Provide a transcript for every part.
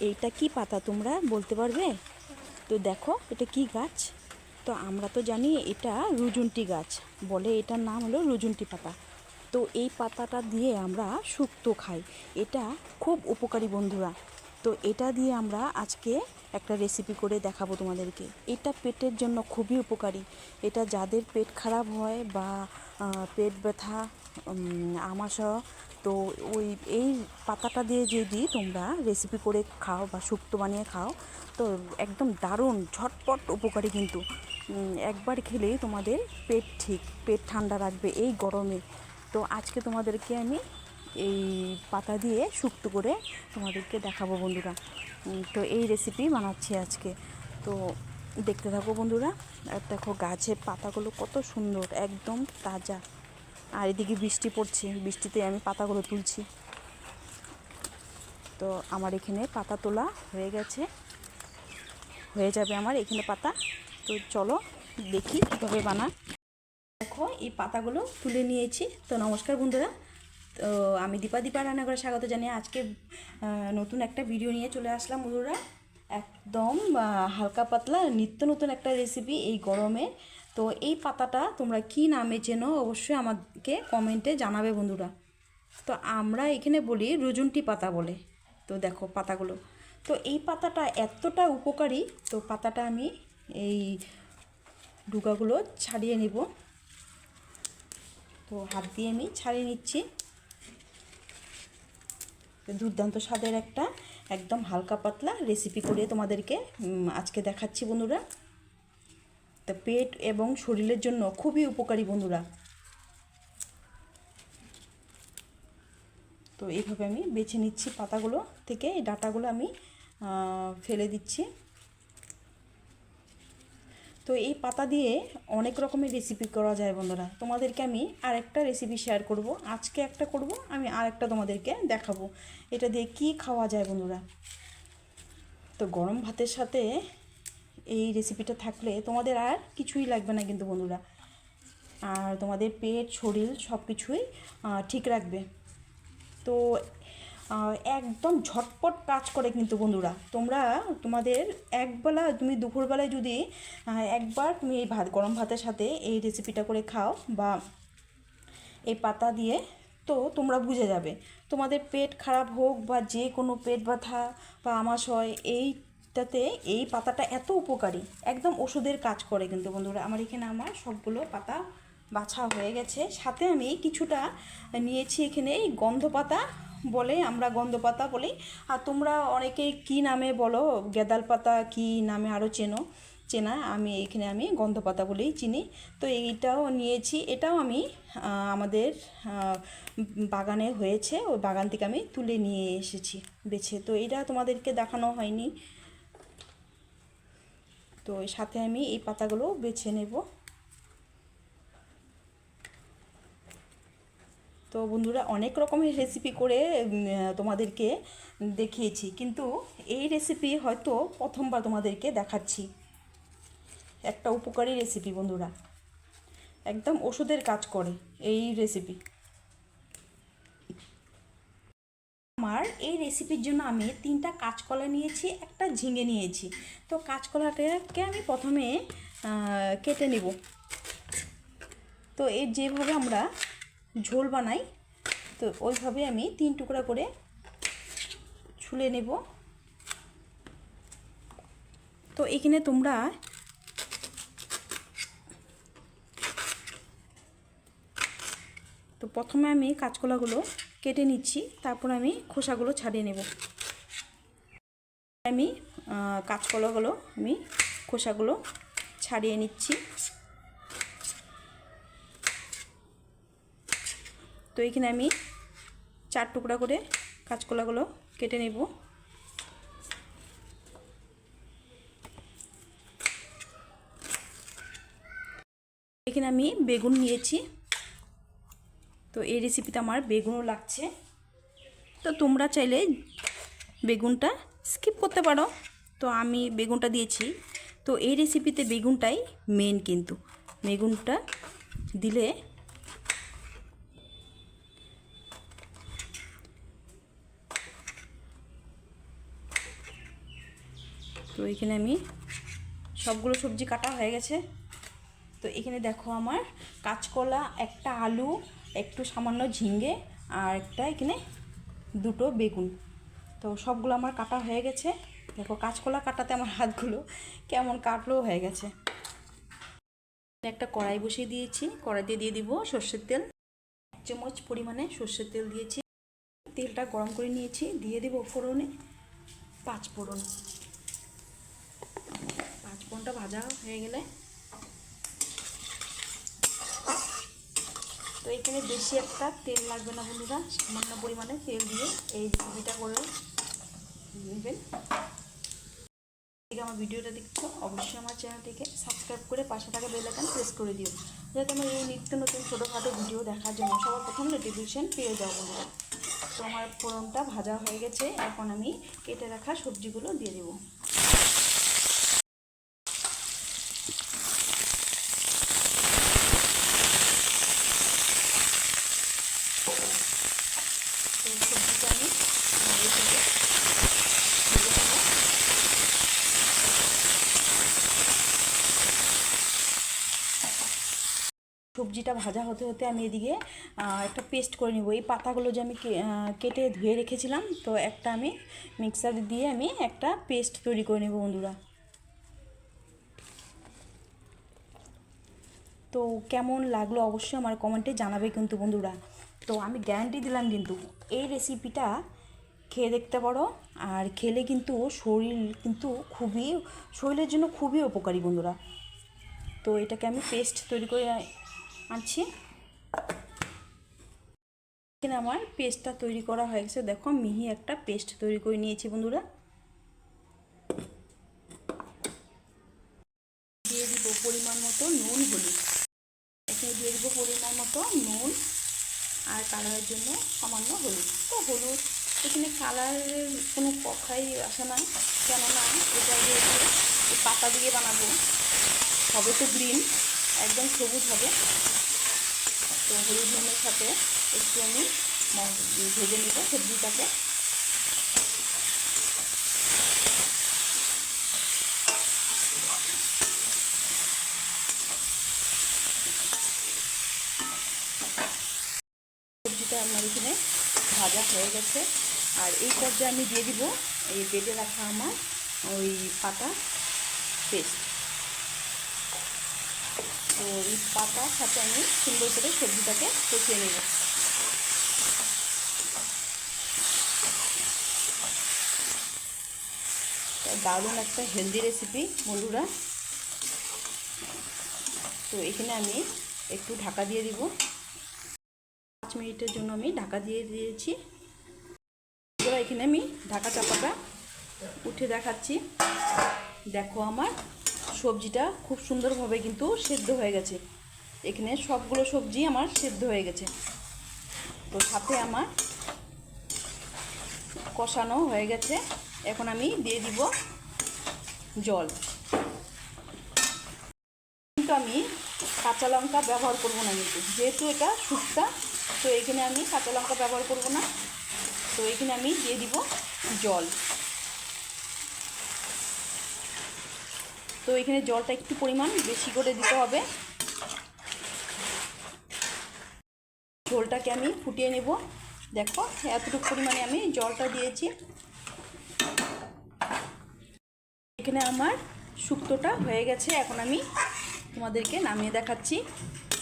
এইটা কি পাতা তোমরা বলতে পারবে? তো দেখো, এটা কি গাছ? তো আমরা তো জানি এটা রুজুনটি গাছ। বলে এটার নাম হলো রুজুনটি পাতা। তো এই পাতাটা দিয়ে আমরা শুক্তো খাই। এটা খুব উপকারী বন্ধুরা। তো এটা দিয়ে আমরা আজকে একটা রেসিপি করে দেখাবো তোমাদেরকে। এটা পেটের জন্য খুবই উপকারী। এটা যাদের পেট খারাপ হয় বা পেট ব্যথা আমাশয়, তো ওই, এই পাতাটা দিয়ে যদি তোমরা রেসিপি করে খাও বা শুক্তো বানিয়ে খাও, তো একদম দারুণ, ঝটপট উপকারী কিন্তু। একবার খেলেই তোমাদের পেট ঠিক, পেট ঠান্ডা রাখবে এই গরমে। তো আজকে তোমাদেরকে আমি এই পাতা দিয়ে শুক্তো করে তোমাদেরকে দেখাবো বন্ধুরা। তো এই রেসিপি বানাচ্ছি আজকে। তো দেখতে থাকো বন্ধুরা। আর দেখো গাছের পাতাগুলো কত সুন্দর, একদম তাজা। আর এদিকে বৃষ্টি পড়ছে, বৃষ্টিতে আমি পাতাগুলো তুলছি। তো আমার এখানে পাতা তোলা হয়ে গেছে। হয়ে যাবে আমার এখানে পাতা। তো চলো দেখি কীভাবে বানা দেখো, এই পাতাগুলো তুলে নিয়েছি। তো নমস্কার বন্ধুরা। তো আমি দীপা দীপা রান্না করে স্বাগত জানিয়ে আজকে নতুন একটা ভিডিও নিয়ে চলে আসলাম বন্ধুরা। একদম হালকা পাতলা, নিত্য নতুন একটা রেসিপি এই গরমে। তো এই পাতাটা তোমরা কি নামে চেনো অবশ্যই আমাকে কমেন্টে জানাবে বন্ধুরা। তো আমরা এখানে বলি রুজুনটি পাতা বলে। তো দেখো পাতাগুলো। তো এই পাতাটা এতটা উপকারী, তো পাতাটা আমি এই ডুগাগুলো ছাড়িয়ে নিব। তো হাত দিয়ে আমি ছাড়িয়ে নিচ্ছি। দুর্দান্ত স্বাদের একটা একদম হালকা পাতলা রেসিপি করে তোমাদেরকে আজকে দেখাচ্ছি বন্ধুরা। তো পেট এবং শরীরের জন্য খুবই উপকারী বন্ধুরা। তো এইভাবে আমি বেছে নিচ্ছি পাতাগুলো থেকে, এই ডাটাগুলো আমি ফেলে দিচ্ছি। তো এই পাতা দিয়ে অনেক রকমের রেসিপি করা যায় বন্ধুরা। তোমাদেরকে আমি আরেকটা রেসিপি শেয়ার করব। আজকে একটা করব, আমি আরেকটা তোমাদেরকে দেখাবো। এটা দিয়ে কি খাওয়া যায় বন্ধুরা? তো গরম ভাতের সাথে এই রেসিপিটা থাকলে তোমাদের আর কিছুই লাগবে না কিন্তু বন্ধুরা। আর তোমাদের পেট, শরীর সব কিছুই ঠিক রাখবে। তো একদম ঝটপট কাজ করে কিন্তু বন্ধুরা। তোমরা তোমাদের একবেলা, তুমি দুপুরবেলায় যদি একবার তুমি এই ভাত, গরম ভাতের সাথে এই রেসিপিটা করে খাও বা এই পাতা দিয়ে, তো তোমরা বুঝে যাবে। তোমাদের পেট খারাপ হোক বা যে কোনো পেট ব্যথা বা আমাশয় এইটাতে এই পাতাটা এত উপকারী। একদম ওষুধের কাজ করে কিন্তু বন্ধুরা। আমার এখানে আমার সবগুলো পাতা বাছা হয়ে গেছে। সাথে আমি কিছুটা নিয়েছি এখানে এই গন্ধ পাতা বলে আমরা গন্ধ পাতা বলি আর তোমরা অনেকে কি নামে বলো? গেদাল পাতা কি নামে আরও চেনো? চেনা, আমি এখানে আমি গন্ধ পাতা বলেই চিনি। তো এইটাও নিয়েছি। এটাও আমি আমাদের বাগানে হয়েছে। ওই বাগান থেকে আমি তুলে নিয়ে এসেছি বেছে। তো এটা তোমাদেরকে দেখানো হয়নি। তো সাথে আমি এই পাতাগুলো বেছে নেব। তো বন্ধুরা অনেক রকমের রেসিপি করে তোমাদেরকে দেখিয়েছি। কিন্তু এই রেসিপি হয়তো প্রথমবার তোমাদেরকে দেখাচ্ছি। একটা উপকারী রেসিপি বন্ধুরা। একদম ওষুধের কাজ করে এই রেসিপি আমার এই রেসিপির জন্য আমি তিনটা কাঁচকলা নিয়েছি, একটা ঝিঙে নিয়েছি। তো কাঁচকলাটাকে আমি প্রথমে কেটে নেব। তো এই যেভাবে আমরা ঝোল বানাই। তো ওইভাবে আমি তিন টুকরা করে ছুলে নেব। তো এখানে তোমরা তো প্রথমে আমি কাঁচকলাগুলো কেটে নিচ্ছি, তারপর আমি খোসাগুলো ছাড়িয়ে নেব। আমি কাঁচকলাগুলো আমি খোসাগুলো ছাড়িয়ে নিচ্ছি। তো এখানে আমি চার টুকরা করে কাঁচকলাগুলো কেটে নেব। এখানে আমি বেগুন নিয়েছি। তো এই রেসিপিতে আমার বেগুনও লাগছে। তো তোমরা চাইলে বেগুনটা স্কিপ করতে পারো। তো আমি বেগুনটা দিয়েছি। তো এই রেসিপিতে বেগুনটাই মেন কিন্তু। বেগুনটা দিলে তো এখানে আমি সবগুলো সবজি কাটা হয়ে গেছে। তো এখানে দেখো আমার কাঁচকলা, একটা আলু, একটু সামান্য ঝিঙ্গে আর একটা এখানে দুটো বেগুন। তো সবগুলো আমার কাটা হয়ে গেছে। দেখো কাঁচকলা কাটাতে আমার হাতগুলো কেমন কাটলেও হয়ে গেছে। একটা কড়াই বসিয়ে দিয়েছি। কড়াইতে দিয়ে দিব সর্ষের তেল। এক চামচ পরিমাণে সর্ষের তেল দিয়েছি। তেলটা গরম করে নিয়েছি। দিয়ে দেবো ফোড়নে পাঁচ ফোড়ন। ফোড়নটা ভাজা হয়ে গেলে। তো এখানে বেশি একটা তেল লাগবে না বন্ধুরা, সামান্য পরিমাণে তেল দিয়ে এই রেসিপিটা করে নেবেন আমার ভিডিওটা দেখছ, অবশ্যই আমার চ্যানেলটিকে সাবস্ক্রাইব করে পাশে থাকা বেল আইকন প্রেস করে দিও। যাতে আমার এই নিত্য নতুন ছোটোখাটো ভিডিও দেখার জন্য সবার প্রথম নোটিফিকেশান পেয়ে যাও বন্ধুরা। তো আমার ফোড়নটা ভাজা হয়ে গেছে, এখন আমি কেটে রাখা সবজিগুলো দিয়ে দেবো তো সবজিটা আমি নাড়িয়ে থেকে ভেজে নেব সবজিটা ভাজা হতে হতে আমি এদিকে একটা পেস্ট করে নিব। এই পাতাগুলো যে আমি কেটে ধুয়ে রেখেছিলাম, তো একটা আমি মিক্সারে দিয়ে আমি একটা পেস্ট তৈরি করে নেব বন্ধুরা। তো কেমন লাগল অবশ্যই আমার কমেন্টে জানাবে কিন্তু বন্ধুরা। তো আমি গ্যারান্টি দিলাম কিন্তু, এই রেসিপিটা খেয়ে দেখতে পারো, আর খেলে কিন্তু শরীর কিন্তু খুবই, শরীরের জন্য খুবই উপকারী বন্ধুরা। তো এটাকে আমি পেস্ট তৈরি করে আনছি। এখানে আমার পেস্টটা তৈরি করা হয়ে গেছে। দেখো, মিহি একটা পেস্ট তৈরি করে নিয়েছি বন্ধুরা। দিয়ে দিব পরিমাণ মতো নুন, হলুদ। এখানে দিয়ে দিব পরিমাণ মতো নুন আর কালারের জন্য সামান্য হলুদ। তো হলুদ, এখানে কালারের কোনো কথাই আসে না, কেননা এটা এই পাতা দিয়ে বানাবো। হবে তো গ্রিন। একদম সবুজ হবে। তো হলুদ নুনের সাথে একটু আমি ভেজে নেব সবজিটাকে। সবজিটা আমার এখানে ভাজা হয়ে গেছে। আর এই পর্যায়ে আমি দিয়ে দিব এই বেটে রাখা আমার ওই পাতা পেস্ট। তো এই পাতার সাথে আমি সুন্দর করে সবজিটাকে কষিয়ে নেব। দারুণ একটা হেলদি রেসিপি বন্ধুরা। তো এখানে আমি একটু ঢাকা দিয়ে দিব। পাঁচ মিনিটের জন্য আমি ঢাকা দিয়ে দিয়েছি। এখানে আমি ঢাকা চাপাটা উঠে দেখাচ্ছি। দেখো আমার সবজিটা খুব সুন্দরভাবে কিন্তু সেদ্ধ হয়ে গেছে। এখানে সবগুলো সবজি আমার সেদ্ধ হয়ে গেছে। তো সাথে আমার কষানো হয়ে গেছে। এখন আমি দিয়ে দিব জল। কিন্তু আমি কাঁচা লঙ্কা ব্যবহার করব না কিন্তু, যেহেতু এটা শুক্তা, তো এখানে আমি কাঁচা লঙ্কা ব্যবহার করব না। তো এখানে আমি দিয়ে দিব জল। তো এখানে জলটা একটু পরিমাণ বেশি করে দিতে হবে। ঝোলটাকে আমি ফুটিয়ে নেব। দেখো, এতটুকু পরিমাণে আমি জলটা দিয়েছি। এখানে আমার শুক্তোটা হয়ে গেছে, এখন আমি তোমাদেরকে নামিয়ে দেখাচ্ছি।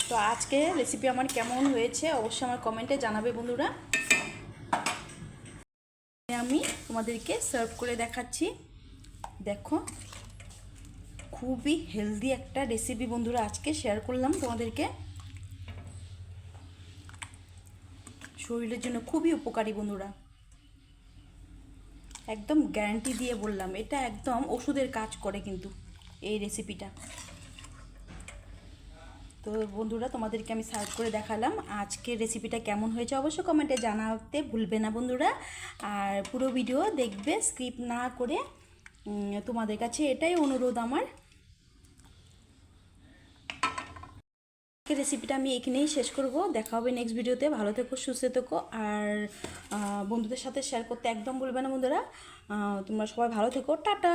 তো আজকে রেসিপি আমার কেমন হয়েছে অবশ্যই আমার কমেন্টে জানাবে বন্ধুরা। আমি তোমাদেরকে সার্ভ করে দেখাচ্ছি। দেখো খুবই হেলদি একটা রেসিপি বন্ধুরা আজকে শেয়ার করলাম তোমাদেরকে। শরীরের জন্য খুবই উপকারী বন্ধুরা। একদম গ্যারান্টি দিয়ে বললাম, এটা একদম ওষুধের কাজ করে কিন্তু এই রেসিপিটা তো বন্ধুরা, তোমাদেরকে আমি সার্ভ করে দেখালাম আজকের রেসিপিটা কেমন হয়েছে। অবশ্যই কমেন্টে জানাতে ভুলবে না বন্ধুরা। আর পুরো ভিডিও দেখবে স্কিপ না করে তোমাদের কাছে এটাই অনুরোধ আমার। আজকের রেসিপিটা আমি এখানেই শেষ করব। দেখা হবে নেক্সট ভিডিওতে ভালো থেকো, সুস্থ থেকো। আর বন্ধুদের সাথে শেয়ার করতে একদম বলবে না বন্ধুরা। তোমরা সবাই ভালো থেকো। টাটা!